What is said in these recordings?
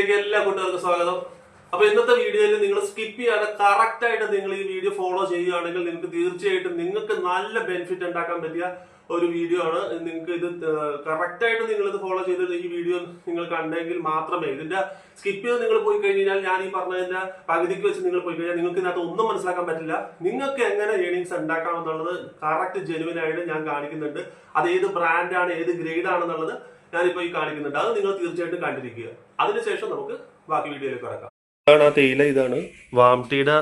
വീഡിയോയിലേക്ക് എല്ലാ കൂട്ടുകാർക്കും സ്വാഗതം. അപ്പൊ ഇന്നത്തെ വീഡിയോയിൽ നിങ്ങൾ സ്കിപ്പ് ചെയ്യാതെ കറക്റ്റ് ആയിട്ട് നിങ്ങൾ ഈ വീഡിയോ ഫോളോ ചെയ്യുകയാണെങ്കിൽ നിങ്ങൾക്ക് തീർച്ചയായിട്ടും നിങ്ങൾക്ക് നല്ല ബെനിഫിറ്റ് ഉണ്ടാക്കാൻ പറ്റിയ ഒരു വീഡിയോ ആണ്. നിങ്ങൾക്ക് ഇത് കറക്റ്റ് ആയിട്ട് നിങ്ങൾ ഇത് ഫോളോ ചെയ്ത് ഈ വീഡിയോ നിങ്ങൾ കണ്ടെങ്കിൽ മാത്രമേ ഇതിന്റെ സ്കിപ്പ് ചെയ്ത് നിങ്ങൾ പോയി കഴിഞ്ഞാൽ ഞാൻ ഈ പറഞ്ഞതിന്റെ പകുതിക്ക് വെച്ച് നിങ്ങൾ പോയി കഴിഞ്ഞാൽ നിങ്ങൾക്ക് ഇതിനകത്ത് ഒന്നും മനസ്സിലാക്കാൻ പറ്റില്ല. നിങ്ങൾക്ക് എങ്ങനെ ഏണിങ്സ് ഉണ്ടാക്കാം എന്നുള്ളത് കറക്റ്റ് ജെനുവിൻ ആയിട്ട് ഞാൻ കാണിക്കുന്നുണ്ട്. അത് ഏത് ബ്രാൻഡാണ് ഏത് ഗ്രേഡ് ആണെന്നുള്ളത് ഞാനിപ്പോ ഈ കാണിക്കുന്നുണ്ട്. അത് നിങ്ങൾ തീർച്ചയായിട്ടും കണ്ടിരിക്കുക. അതിനുശേഷം നമുക്ക് ബാക്കി വീഡിയോയിലേക്ക് കടക്കാം. ഇതാണ് ആ തേയില ഇതാണ് വാംടിയുടെ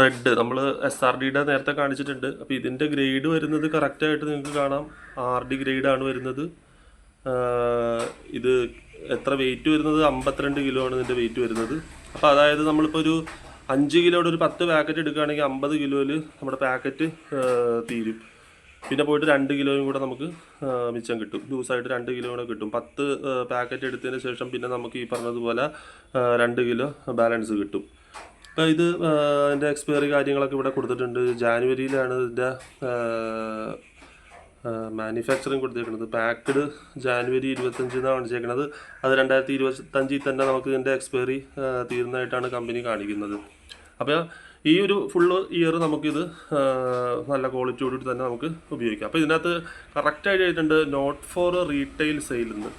റെഡ്. നമ്മൾ എസ് ആർ ഡിയുടെ നേരത്തെ കാണിച്ചിട്ടുണ്ട്. അപ്പോൾ ഇതിന്റെ ഗ്രേഡ് വരുന്നത് കറക്റ്റായിട്ട് നിങ്ങൾക്ക് കാണാം. ആർ ഡി ഗ്രേഡാണ് വരുന്നത്. ഇത് എത്ര വെയിറ്റ് വരുന്നത്? അമ്പത്തിരണ്ട് കിലോ ആണ് ഇതിന്റെ വെയിറ്റ് വരുന്നത്. അപ്പോൾ അതായത് നമ്മളിപ്പോൾ ഒരു അഞ്ച് കിലോയുടെ ഒരു പത്ത് പാക്കറ്റ് എടുക്കുകയാണെങ്കിൽ അമ്പത് കിലോയിൽ നമ്മുടെ പാക്കറ്റ് തീരും. പിന്നെ പോയിട്ട് രണ്ട് കിലോയും കൂടെ നമുക്ക് മിച്ചം കിട്ടും. ലൂസായിട്ട് രണ്ട് കിലോ കൂടെ കിട്ടും. പത്ത് പാക്കറ്റ് എടുത്തതിന് ശേഷം പിന്നെ നമുക്ക് ഈ പറഞ്ഞതുപോലെ രണ്ട് കിലോ ബാലൻസ് കിട്ടും. അപ്പോൾ ഇത് അതിന്റെ എക്സ്പയറി കാര്യങ്ങളൊക്കെ ഇവിടെ കൊടുത്തിട്ടുണ്ട്. ജാനുവരിയിലാണ് ഇതിന്റെ മാനുഫാക്ചറിങ് കൊടുത്തേക്കുന്നത് പാക്ക്ഡ് ജാനുവരി ഇരുപത്തഞ്ചിനാണ് കാണിച്ചേക്കുന്നത് അത് രണ്ടായിരത്തി ഇരുപത്തഞ്ചിൽ തന്നെ നമുക്ക് ഇതിന്റെ എക്സ്പയറി തീർന്നതായിട്ടാണ് കമ്പനി കാണിക്കുന്നത്. അപ്പോൾ ഈ ഒരു ഫുള്ള് ഇയർ നമുക്കിത് നല്ല നല്ല ക്വാളിറ്റിയോടുകൂടി തന്നെ നമുക്ക് ഉപയോഗിക്കാം. അപ്പോൾ ഇതിനകത്ത് കറക്റ്റായിട്ട് ആയിട്ടുണ്ട് നോട്ട് ഫോർ റീറ്റെയിൽ സെയിൽ എന്ന്.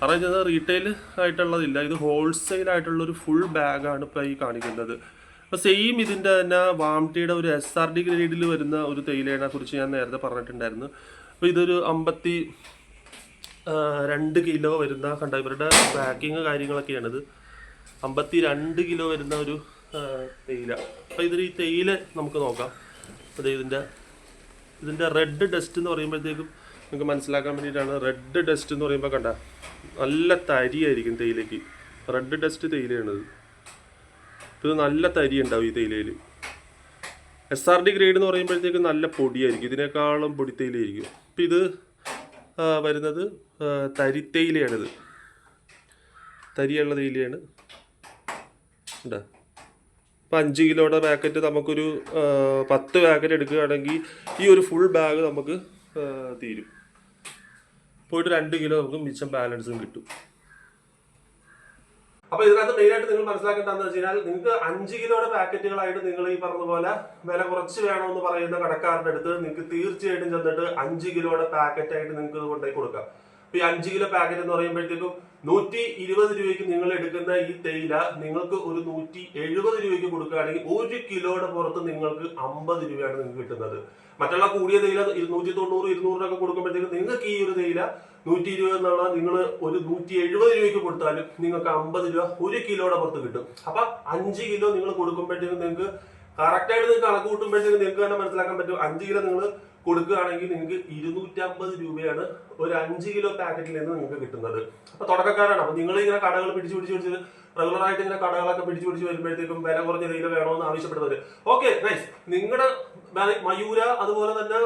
കാരണം ഇത് റീറ്റെയിൽ ആയിട്ടുള്ളതില്ല ഇത് ഹോൾസെയിൽ ആയിട്ടുള്ള ഒരു ഫുൾ ബാഗാണ് ഇപ്പോൾ ഈ കാണിക്കുന്നത്. അപ്പോൾ സെയിം ഇതിന്റെ തന്നെ വാംടിയുടെ ഒരു എസ് ആർ ഡി ഗ്രേഡിൽ വരുന്ന ഒരു തേയിലയെ കുറിച്ച് ഞാൻ നേരത്തെ പറഞ്ഞിട്ടുണ്ടായിരുന്നു. അപ്പോൾ ഇതൊരു അമ്പത്തി രണ്ട് കിലോ വരുന്ന കണ്ട ഇവരുടെ പാക്കിങ് കാര്യങ്ങളൊക്കെയാണിത്. അമ്പത്തി രണ്ട് കിലോ വരുന്ന ഒരു തേയില. അപ്പോൾ ഇതിൽ ഈ തേയില നമുക്ക് നോക്കാം. അതെ ഇതിന്റെ ഇതിന്റെ റെഡ് ഡസ്റ്റ് എന്ന് പറയുമ്പോഴത്തേക്കും നമുക്ക് മനസ്സിലാക്കാൻ വേണ്ടിയിട്ടാണ് റെഡ് ഡസ്റ്റ് എന്ന് പറയുമ്പോൾ കണ്ട നല്ല തരിയായിരിക്കും തേയിലയ്ക്ക്. റെഡ് ഡസ്റ്റ് തേയിലയാണിത് ഇത്. നല്ല തരി ഉണ്ടാവും ഈ തേയിലയിൽ എസ് ആർ ഡി ഗ്രേഡ് എന്ന് പറയുമ്പോഴത്തേക്കും നല്ല പൊടിയായിരിക്കും. ഇതിനേക്കാളും പൊടി തേയിലയായിരിക്കും. അപ്പം ഇത് വരുന്നത് തരി തരിത്തേയിലയാണിത് തരിയുള്ള തേയിലയാണ്. ഉണ്ടോ ഇപ്പം അഞ്ച് കിലോയുടെ പാക്കറ്റ് നമുക്കൊരു പത്ത് പാക്കറ്റ് എടുക്കുകയാണെങ്കിൽ ഈ ഒരു ഫുൾ ബാഗ് നമുക്ക് തീരും. പോയിട്ട് രണ്ട് കിലോ നമുക്ക് മിച്ചം ബാലൻസും കിട്ടും. അപ്പൊ ഇതിനകത്ത് മെയിൻ ആയിട്ട് നിങ്ങൾ മനസ്സിലാക്കേണ്ടതെന്ന് വെച്ച് കഴിഞ്ഞാൽ നിങ്ങൾക്ക് അഞ്ച് കിലോയുടെ പാക്കറ്റുകളായിട്ട് നിങ്ങൾ ഈ പറഞ്ഞ പോലെ വില കുറച്ച് വേണമെന്ന് പറയുന്ന കടക്കാരുടെ അടുത്ത് നിങ്ങൾക്ക് തീർച്ചയായിട്ടും ചെന്നിട്ട് അഞ്ച് കിലോയുടെ പാക്കറ്റായിട്ട് നിങ്ങൾക്ക് കൊണ്ടുപോയി കൊടുക്കാം. അപ്പൊ ഈ അഞ്ച് കിലോ പാക്കറ്റ് എന്ന് പറയുമ്പോഴത്തേക്കും നൂറ്റി ഇരുപത് രൂപയ്ക്ക് നിങ്ങൾ എടുക്കുന്ന ഈ തേയില നിങ്ങൾക്ക് ഒരു നൂറ്റി എഴുപത് രൂപയ്ക്ക് കൊടുക്കുകയാണെങ്കിൽ ഒരു കിലോയുടെ പുറത്ത് നിങ്ങൾക്ക് അമ്പത് രൂപയാണ് നിങ്ങൾക്ക് കിട്ടുന്നത്. മറ്റുള്ള കൂടിയ തേയില ഇരുന്നൂറ്റി തൊണ്ണൂറ് ഇരുന്നൂറിനൊക്കെ കൊടുക്കുമ്പോഴത്തേക്കും നിങ്ങൾക്ക് ഈ ഒരു തേയില നൂറ്റി ഇരുപത് എന്നുള്ള നിങ്ങൾ ഒരു നൂറ്റി എഴുപത് രൂപയ്ക്ക് കൊടുത്താലും നിങ്ങൾക്ക് അമ്പത് രൂപ ഒരു കിലോയുടെ പുറത്ത് കിട്ടും. അപ്പൊ അഞ്ച് കിലോ നിങ്ങൾ കൊടുക്കുമ്പോഴത്തേക്കും നിങ്ങൾക്ക് കറക്റ്റായിട്ട് നിങ്ങൾക്ക് കണക്ക് കൂട്ടുമ്പോഴത്തേക്കും നിങ്ങൾക്ക് തന്നെ മനസ്സിലാക്കാൻ പറ്റും. അഞ്ച് കിലോ നിങ്ങൾ കൊടുക്കുകയാണെങ്കിൽ നിങ്ങൾക്ക് ഇരുന്നൂറ്റമ്പത് രൂപയാണ് ഒരു അഞ്ച് കിലോ പാക്കറ്റിൽ നിന്ന് നിങ്ങൾക്ക് കിട്ടുന്നത്. അപ്പൊ തുടക്കക്കാരാണ്. അപ്പൊ നിങ്ങൾ ഇങ്ങനെ കടകൾ പിടിച്ച് പിടിച്ച് പിടിച്ച് റെഗുലർ ആയിട്ട് ഇങ്ങനെ കടകളൊക്കെ പിടിച്ച് പിടിച്ച് വരുമ്പോഴത്തേക്കും വില കുറഞ്ഞ രീതിയിൽ വേണമെന്ന് ആവശ്യപ്പെടുന്നത് ഓക്കെ നൈസ് നിങ്ങളുടെ മയൂര അതുപോലെ തന്നെ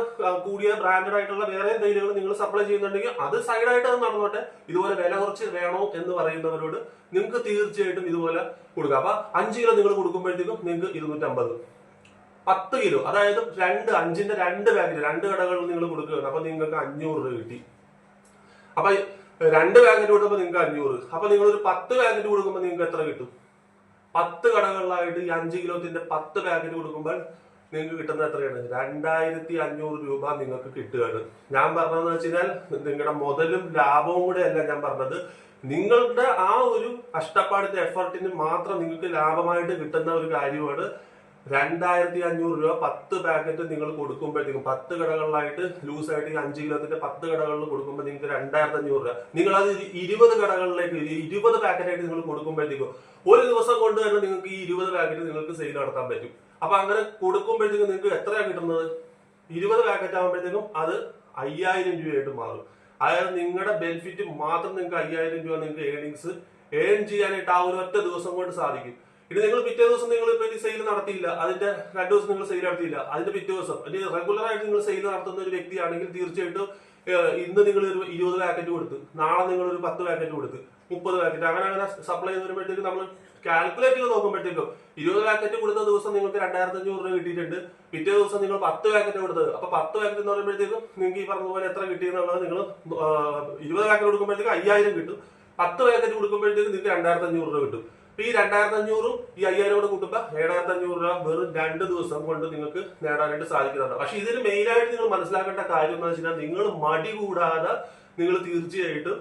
കൂടിയ ബ്രാൻഡഡ് ആയിട്ടുള്ള വേറെ എന്തെങ്കിലും നിങ്ങൾ സപ്ലൈ ചെയ്യുന്നുണ്ടെങ്കിൽ അത് സൈഡായിട്ട് അത് നടന്നോട്ടെ. ഇതുപോലെ വില കുറച്ച് വേണോ എന്ന് പറയുന്നവരോട് നിങ്ങൾക്ക് തീർച്ചയായിട്ടും ഇതുപോലെ കൊടുക്കാം. അപ്പൊ അഞ്ച് കിലോ നിങ്ങൾ കൊടുക്കുമ്പോഴത്തേക്കും നിങ്ങൾക്ക് ഇരുന്നൂറ്റമ്പത്. പത്ത് കിലോ. അതായത് രണ്ട് അഞ്ചിന്റെ രണ്ട് പാക്കറ്റ് രണ്ട് കടകളിൽ നിങ്ങൾ കൊടുക്കുകയാണ്. അപ്പൊ നിങ്ങൾക്ക് അഞ്ഞൂറ് രൂപ കിട്ടി. അപ്പൊ രണ്ട് പാക്കറ്റ് കൊടുക്കുമ്പോൾ നിങ്ങൾക്ക് അഞ്ഞൂറ്. അപ്പൊ നിങ്ങൾ ഒരു പത്ത് പാക്കറ്റ് കൊടുക്കുമ്പോൾ നിങ്ങൾക്ക് എത്ര കിട്ടും? പത്ത് കടകളിലായിട്ട് ഈ അഞ്ച് കിലോത്തിന്റെ പത്ത് പാക്കറ്റ് കൊടുക്കുമ്പോൾ നിങ്ങൾക്ക് കിട്ടുന്നത് എത്രയാണ്? രണ്ടായിരത്തി അഞ്ഞൂറ് രൂപ നിങ്ങൾക്ക് കിട്ടുകയാണ്. ഞാൻ പറഞ്ഞതെന്ന് വെച്ച് കഴിഞ്ഞാൽ നിങ്ങളുടെ മുതലും ലാഭവും കൂടെ അല്ല ഞാൻ പറഞ്ഞത്. നിങ്ങളുടെ ആ ഒരു കഷ്ടപ്പാടിന്റെ എഫർട്ടിന് മാത്രം നിങ്ങൾക്ക് ലാഭമായിട്ട് കിട്ടുന്ന ഒരു കാര്യമാണ് രണ്ടായിരത്തി അഞ്ഞൂറ് രൂപ പത്ത് പാക്കറ്റ് നിങ്ങൾ കൊടുക്കുമ്പോഴത്തേക്കും പത്ത് കടകളിലായിട്ട് ലൂസ് ആയിട്ട് അഞ്ച് കിലോത്തിന്റെ പത്ത് കടകളിൽ കൊടുക്കുമ്പോൾ നിങ്ങൾക്ക് രണ്ടായിരത്തി അഞ്ഞൂറ് രൂപ. നിങ്ങൾ അത് ഇരുപത് കടകളിലേക്ക് ഇരുപത് പാക്കറ്റായിട്ട് നിങ്ങൾ കൊടുക്കുമ്പോഴത്തേക്കും ഒരു ദിവസം കൊണ്ട് തന്നെ നിങ്ങൾക്ക് ഈ ഇരുപത് പാക്കറ്റ് നിങ്ങൾക്ക് സെയിൽ നടത്താൻ പറ്റും. അപ്പൊ അങ്ങനെ കൊടുക്കുമ്പോഴത്തേക്കും നിങ്ങൾക്ക് എത്രയാണ് കിട്ടുന്നത്? ഇരുപത് പാക്കറ്റ് ആകുമ്പോഴത്തേക്കും അത് അയ്യായിരം രൂപയായിട്ട് മാറും. അതായത് നിങ്ങളുടെ ബെനിഫിറ്റ് മാത്രം നിങ്ങൾക്ക് അയ്യായിരം രൂപ നിങ്ങൾക്ക് ഏണിങ്സ് ഏൺ ചെയ്യാനായിട്ട് ആ ഒരു ഒറ്റ ദിവസം കൊണ്ട് സാധിക്കും. ഇനി നിങ്ങൾ പിറ്റേ ദിവസം നിങ്ങൾ ഇപ്പൊ സെയിൽ നടത്തിയില്ല അതിന്റെ രണ്ടു ദിവസം നിങ്ങൾ സെയിൽ നടത്തിയില്ല അതിന്റെ പിറ്റേ ദിവസം. അല്ലെങ്കിൽ റെഗുലർ ആയിട്ട് നിങ്ങൾ സെയിൽ നടത്തുന്ന ഒരു വ്യക്തിയാണെങ്കിൽ തീർച്ചയായിട്ടും ഇന്ന് നിങ്ങൾ ഒരു ഇരുപത് പാക്കറ്റ് കൊടുത്ത് നാളെ നിങ്ങൾ ഒരു പത്ത് പാക്കറ്റ് കൊടുത്ത് മുപ്പത് പാക്കറ്റ് അങ്ങനെ അങ്ങനെ സപ്ലൈ ചെയ്ത് വരുമ്പോഴത്തേക്കും നമ്മൾ കാൽക്കുലേറ്റ് ചെയ്ത് നോക്കുമ്പോഴത്തേക്കും ഇരുപത് പാക്കറ്റ് കൊടുത്ത ദിവസം നിങ്ങൾക്ക് രണ്ടായിരത്തി അഞ്ഞൂറ് രൂപ കിട്ടിയിട്ടുണ്ട് പിറ്റേ ദിവസം നിങ്ങൾ പത്ത് പാക്കറ്റ് കൊടുത്തത്. അപ്പൊ പത്ത് പാക്കറ്റ് എന്ന് പറയുമ്പോഴത്തേക്കും നിങ്ങൾക്ക് ഈ പറഞ്ഞ പോലെ എത്ര കിട്ടിയെന്നുള്ളത് നിങ്ങൾ ഇരുപത് പാക്കറ്റ് കൊടുക്കുമ്പോഴത്തേക്കും അയ്യായിരം കിട്ടും പത്ത് പാക്കറ്റ് കൊടുക്കുമ്പോഴത്തേക്ക് നിങ്ങൾക്ക് രണ്ടായിരത്തി അഞ്ഞൂറ് രൂപ കിട്ടും. ഈ രണ്ടായിരത്തി അഞ്ഞൂറും ഈ അയ്യായിരം കൂടെ കൂട്ടുമ്പോൾ ഏഴായിരത്തി അഞ്ഞൂറ് രൂപ വെറും രണ്ട് ദിവസം കൊണ്ട് നിങ്ങൾക്ക് നേടാനായിട്ട് സാധിക്കുന്നതാണ്. പക്ഷെ ഇതിന് മെയിനായിട്ട് നിങ്ങൾ മനസ്സിലാക്കേണ്ട കാര്യം എന്ന് വെച്ചാൽ നിങ്ങൾ മടി കൂടാതെ നിങ്ങൾ തീർച്ചയായിട്ടും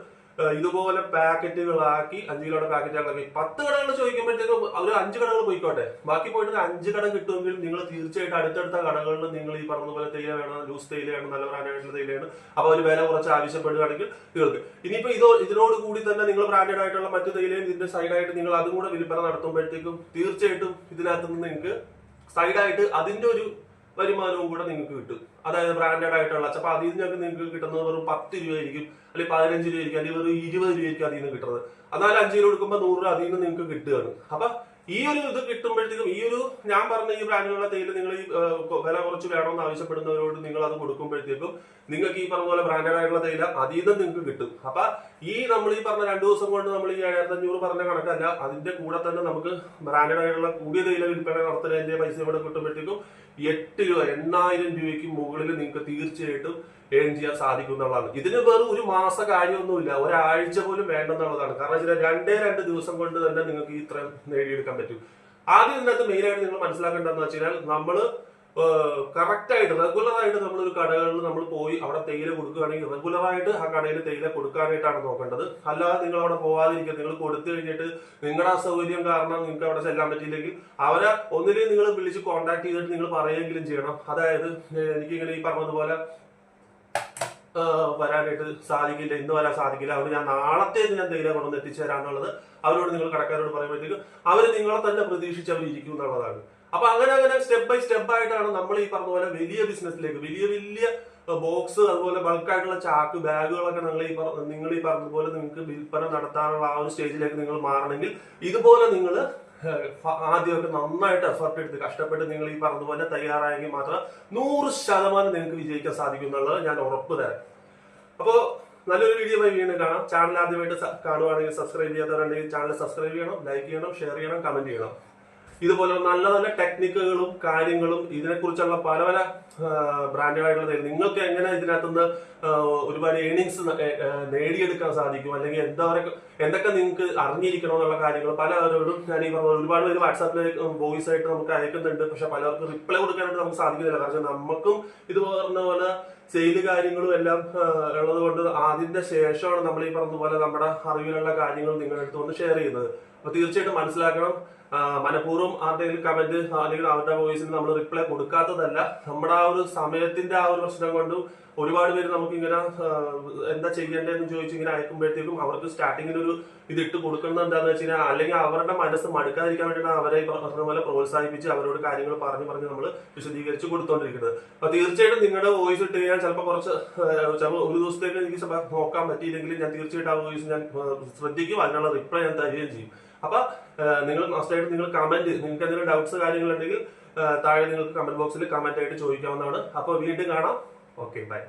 ഇതുപോലെ പാക്കറ്റുകളാക്കി അഞ്ച് കിലോയുടെ പാക്കറ്റുകളാക്കി പത്ത് കടകൾ ചോദിക്കുമ്പോഴത്തേക്കും അവർ അഞ്ച് കടകൾ പോയിക്കോട്ടെ. ബാക്കി പോയിട്ട് അഞ്ച് കട കിട്ടുമെങ്കിൽ നിങ്ങൾ തീർച്ചയായിട്ടും അടുത്തടുത്ത കടകളിൽ നിങ്ങൾ ഈ പറഞ്ഞതുപോലെ തേയില വേണം ലൂസ് തേയില വേണം നല്ല ബ്രാൻഡായിട്ടുള്ള തേയിലയാണ് അപ്പോൾ അവർ വില കുറച്ച് ആവശ്യപ്പെടുകയാണെങ്കിൽ തീർക്ക്. ഇനിയിപ്പോൾ ഇതോ ഇതിനോട് കൂടി തന്നെ നിങ്ങൾ ബ്രാൻഡഡ് ആയിട്ടുള്ള മറ്റു തേയിലയും ഇതിന്റെ സൈഡായിട്ട് നിങ്ങൾ അതും കൂടെ വിൽപ്പന നടത്തുമ്പോഴത്തേക്കും തീർച്ചയായിട്ടും ഇതിനകത്ത് നിന്ന് നിങ്ങൾക്ക് സൈഡായിട്ട് അതിന്റെ ഒരു വരുമാനവും കൂടെ നിങ്ങൾക്ക് കിട്ടും. അതായത് ബ്രാൻഡഡ് ആയിട്ടുള്ള. ചിലപ്പോൾ അതിൽ നിന്നൊക്കെ നിങ്ങൾക്ക് കിട്ടുന്നത് വെറും പത്ത് രൂപയായിരിക്കും. അല്ലെങ്കിൽ പതിനഞ്ച് രൂപയായിരിക്കും. അല്ലെങ്കിൽ വെറും ഇരുപത് രൂപയായിരിക്കും അതിൽ നിന്ന് കിട്ടുന്നത്. എന്നാലും അഞ്ച് രൂപ കൊടുക്കുമ്പോൾ നൂറ് രൂപ അതിൽ നിന്ന് നിങ്ങൾക്ക് കിട്ടുകയാണ്. അപ്പൊ ഈ ഒരു ഇത് കിട്ടുമ്പോഴത്തേക്കും ഈ ഒരു ഞാൻ പറഞ്ഞ ഈ ബ്രാൻഡിലുള്ള തേയില നിങ്ങൾ ഈ വില കുറച്ച് വേണമെന്ന് ആവശ്യപ്പെടുന്നവരോട് നിങ്ങൾ അത് കൊടുക്കുമ്പോഴത്തേക്കും നിങ്ങൾക്ക് ഈ പറഞ്ഞ പോലെ ബ്രാൻഡഡ് ആയിട്ടുള്ള തേയില അതീതം നിങ്ങൾക്ക് കിട്ടും. അപ്പൊ ഈ നമ്മൾ ഈ പറഞ്ഞ രണ്ടു ദിവസം കൊണ്ട് നമ്മൾ ഈ ഏഴായിരത്തി അഞ്ഞൂറ് പറഞ്ഞ കണക്കല്ല അതിന്റെ കൂടെ തന്നെ നമുക്ക് ബ്രാൻഡഡ് ആയിട്ടുള്ള കൂടിയ തേയില വിൽപ്പന നടത്തുന്നതിന്റെ പൈസ ഇവിടെ കിട്ടുമ്പോഴത്തേക്കും എട്ട് രൂപ എണ്ണായിരം രൂപയ്ക്ക് മുകളിൽ നിങ്ങൾക്ക് തീർച്ചയായിട്ടും ഏൺ ചെയ്യാൻ സാധിക്കും എന്നുള്ളതാണ്. ഇതിന് വെറും ഒരു മാസ കാര്യമൊന്നുമില്ല. ഒരാഴ്ച പോലും വേണ്ടെന്നുള്ളതാണ് കാരണം വെച്ചാൽ രണ്ടേ രണ്ട് ദിവസം കൊണ്ട് തന്നെ നിങ്ങൾക്ക് ഇത്രയും നേടിയെടുക്കാൻ പറ്റും. ആദ്യം ഇതിനകത്ത് മെയിൻ ആയിട്ട് നിങ്ങൾ മനസ്സിലാക്കേണ്ടതെന്ന് വെച്ചാൽ നമ്മൾ കറക്റ്റ് ആയിട്ട് റെഗുലർ ആയിട്ട് നമ്മൾ ഒരു കടകളിൽ നമ്മൾ പോയി അവിടെ തേയില കൊടുക്കുകയാണെങ്കിൽ റെഗുലർ ആയിട്ട് ആ കടയിൽ തേയില കൊടുക്കാനായിട്ടാണ് നോക്കേണ്ടത്. അല്ലാതെ നിങ്ങൾ അവിടെ പോവാതിരിക്കുക. നിങ്ങൾ കൊടുത്തു കഴിഞ്ഞിട്ട് നിങ്ങളുടെ അസൗകര്യം കാരണം നിങ്ങൾക്ക് അവിടെ ചെല്ലാൻ പറ്റിയില്ലെങ്കിൽ അവരെ ഒന്നിലേ നിങ്ങൾ വിളിച്ച് കോൺടാക്ട് ചെയ്തിട്ട് നിങ്ങൾ പറയുമെങ്കിലും ചെയ്യണം. അതായത് എനിക്കിങ്ങനെ ഈ പറഞ്ഞതുപോലെ വരാനായിട്ട് സാധിക്കില്ല ഇന്ന് വരാൻ സാധിക്കില്ല. അവർ ഞാൻ നാളത്തെ ഞാൻ തേയില കൊണ്ടുവന്ന് എത്തിച്ചു തരാന്നുള്ളത് അവരോട് നിങ്ങൾ കടക്കാരോട് പറയുമ്പോഴത്തേക്കും അവർ നിങ്ങളെ തന്നെ പ്രതീക്ഷിച്ച് അവർ ഇരിക്കും എന്നുള്ളതാണ്. അപ്പൊ അങ്ങനെ അങ്ങനെ സ്റ്റെപ്പ് ബൈ സ്റ്റെപ്പ് ആയിട്ടാണ് നമ്മൾ ഈ പറഞ്ഞ പോലെ വലിയ ബിസിനസ്സിലേക്ക് വലിയ വലിയ ബോക്സ് അതുപോലെ ബൾക്കായിട്ടുള്ള ചാക്ക് ബാഗുകളൊക്കെ നിങ്ങൾ ഈ പറഞ്ഞ നിങ്ങൾ ഈ പറഞ്ഞതുപോലെ നിങ്ങൾക്ക് വിൽപ്പന നടത്താനുള്ള ആ ഒരു സ്റ്റേജിലേക്ക് നിങ്ങൾ മാറണമെങ്കിൽ ഇതുപോലെ നിങ്ങൾ ആദ്യമൊക്കെ നന്നായിട്ട് എഫർട്ട് എടുത്ത് കഷ്ടപ്പെട്ട് നിങ്ങൾ ഈ പറഞ്ഞതുപോലെ തയ്യാറായെങ്കിൽ മാത്രം നൂറ് ശതമാനം നിങ്ങൾക്ക് വിജയിക്കാൻ സാധിക്കും എന്നുള്ളത് ഞാൻ ഉറപ്പ് തരാം. അപ്പോൾ നല്ലൊരു വീഡിയോ വീണ്ടും കാണാം. ചാനൽ ആദ്യമായിട്ട് കാണുവാണെങ്കിൽ സബ്സ്ക്രൈബ് ചെയ്യാത്തവരുണ്ടെങ്കിൽ ചാനൽ സബ്സ്ക്രൈബ് ചെയ്യണം ലൈക്ക് ചെയ്യണം ഷെയർ ചെയ്യണം കമന്റ് ചെയ്യണം. ഇതുപോലെ നല്ല നല്ല ടെക്നിക്കുകളും കാര്യങ്ങളും ഇതിനെക്കുറിച്ചുള്ള പല പല ബ്രാൻഡുകളായിട്ടുള്ള നിങ്ങൾക്ക് എങ്ങനെ ഇതിനകത്തുനിന്ന് ഒരുപാട് ഏണിങ്സ് നേടിയെടുക്കാൻ സാധിക്കും? അല്ലെങ്കിൽ എന്താ പറയുക എന്തൊക്കെ നിങ്ങൾക്ക് അറിഞ്ഞിരിക്കണം എന്നുള്ള കാര്യങ്ങൾ പലരോടും ഞാൻ ഈ പറഞ്ഞ ഒരുപാട് പേര് വാട്സാപ്പിൽ വോയിസ് ആയിട്ട് നമുക്ക് അയക്കുന്നുണ്ട്. പക്ഷെ പലർക്കും റിപ്ലൈ കൊടുക്കാനായിട്ട് നമുക്ക് സാധിക്കുന്നില്ല. കാരണം നമുക്കും ഇത് പറഞ്ഞ പോലെ സെയിൽ കാര്യങ്ങളും എല്ലാം ഉള്ളത് കൊണ്ട് അതിന്റെ ശേഷമാണ് നമ്മൾ ഈ പറഞ്ഞ പോലെ നമ്മുടെ അറിവിലുള്ള കാര്യങ്ങൾ നിങ്ങളുടെ അടുത്ത് ഷെയർ ചെയ്യുന്നത്. അപ്പൊ തീർച്ചയായിട്ടും മനസ്സിലാക്കണം. മനഃപൂർവം ആരുടെയെങ്കിലും കമന്റ് അല്ലെങ്കിൽ അവരുടെ വോയിസിന് നമ്മൾ റിപ്ലൈ കൊടുക്കാത്തതല്ല. നമ്മുടെ ആ ഒരു സമയത്തിന്റെ ആ ഒരു പ്രശ്നം കൊണ്ടും ഒരുപാട് പേര് നമുക്ക് ഇങ്ങനെ എന്താ ചെയ്യേണ്ടതെന്ന് ചോദിച്ചു ഇങ്ങനെ അയക്കുമ്പോഴത്തേക്കും അവർക്ക് സ്റ്റാർട്ടിങ്ങിൽ ഒരു ഇത് ഇട്ട് കൊടുക്കുന്നത് എന്താണെന്ന് വെച്ച് കഴിഞ്ഞാൽ അല്ലെങ്കിൽ അവരുടെ മനസ്സ് മടുക്കാതിരിക്കാൻ വേണ്ടിയിട്ടാണ് അവരെ പറഞ്ഞ പോലെ പ്രോത്സാഹിപ്പിച്ച് അവരോട് കാര്യങ്ങൾ പറഞ്ഞു പറഞ്ഞ് നമ്മൾ വിശദീകരിച്ച് കൊടുത്തോണ്ടിരിക്കുന്നത്. അപ്പൊ തീർച്ചയായിട്ടും നിങ്ങളുടെ വോയിസ് ഇട്ട് ചിലപ്പോൾ കുറച്ച് ചിലപ്പോൾ ഒരു ദിവസത്തേക്ക് എനിക്ക് നോക്കാൻ പറ്റിയില്ലെങ്കിൽ ഞാൻ തീർച്ചയായിട്ടും ആ വോയിസ് ഞാൻ ശ്രദ്ധിക്കും അതിനുള്ള റിപ്ലൈ ഞാൻ തരികയും ചെയ്യും. അപ്പൊ നിങ്ങൾ മസ്റ്റായിട്ട് നിങ്ങൾ കമന്റ് നിങ്ങൾക്ക് എന്തെങ്കിലും ഡൗട്ട്സ് കാര്യങ്ങളുണ്ടെങ്കിൽ താഴെ നിങ്ങൾക്ക് കമന്റ് ബോക്സിൽ കമന്റ് ആയിട്ട് ചോദിക്കാവുന്നതാണ്. അപ്പോൾ വീണ്ടും കാണാം. Okay bye